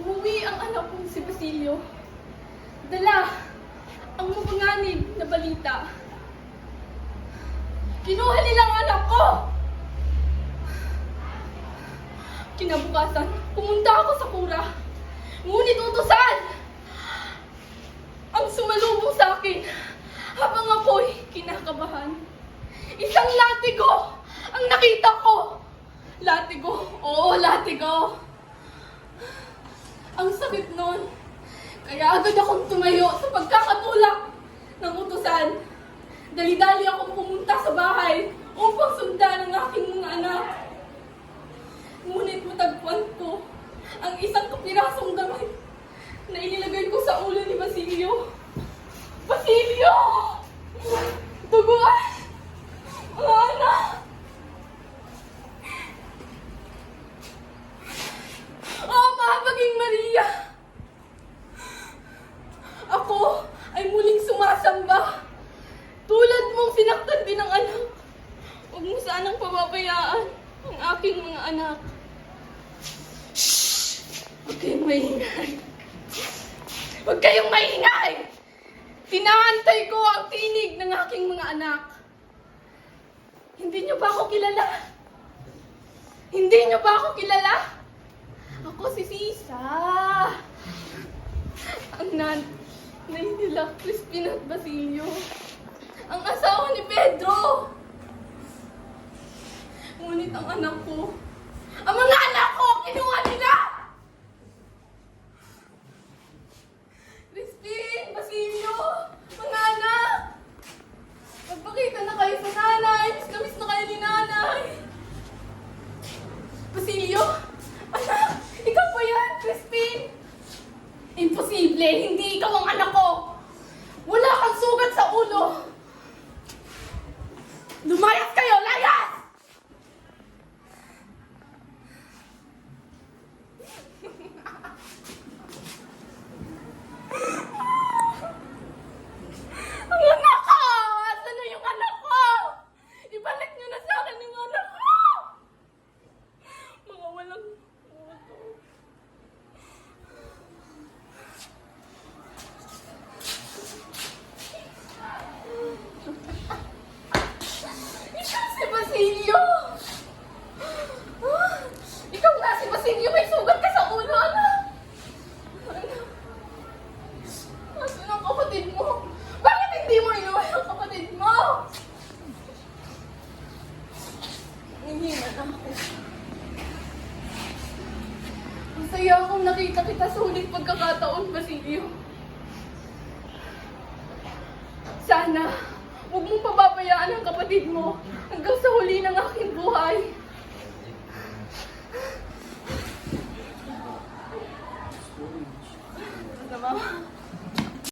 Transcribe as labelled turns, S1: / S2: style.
S1: Umuwi ang anak kong si Basilio. Dala ang mapanganib na balita. Kinuha nilang anak ko! Kinabukasan, pumunta ako sa kura. Ngunit utusan! Ang sumalubong sa akin habang ako'y kinakabahan. Isang latigo ang nakita ko. Latigo, oo, latigo. Ang sakit nun. Kaya agad akong tumayo sa pagkakatulak ng utusan. Dali-dali akong pumunta sa bahay upang sundan ang aking mga anak. Ngunit matagpuan ko ang isang kapirasong gamit na inilagay ko sa ulo ni. Basilio! Sumasamba. Tulad mong sinaktan din ang anak. Huwag mo sanang pababayaan ang aking mga anak. Huwag kayong maingay. Huwag kayong maingay! Tinaantay ko ang tinig ng aking mga anak. Hindi niyo ba ako kilala? Hindi niyo ba ako kilala? Ako si Sisa. Ang nan nila Crispin at Basilio. Ang asawa ni Pedro. Ngunit ang anak ko, ang mga anak ko, kinuha nila! Crispin, Basilio, mga anak! Magpakita na kayo sa nanay! Miss na miss na kayo ni nanay! Basilio? Anak! Ikaw ba yan, Crispin? Imposible! Hindi ikaw ang anak ko! Wala kang sugat sa ulo! Lumayas kayo! Layas! Ang anak ko! Asan na yung anak ko? Ibalik niyo na sa akin yung anak ko! Mga walang puto. Ikaw si Basilio! Ah, Ikaw nga si Basilio! May sugat ka sa ulo, anak! Anak! Asan ang kapatid mo? Bakit hindi mo inuwi ang kapatid mo? Nanghina na ako. Masaya akong nakita kita sa huling pagkakataon, Basilio. Sana, huwag mong pababayaan ang kapatid mo hanggang sa huli ng aking buhay.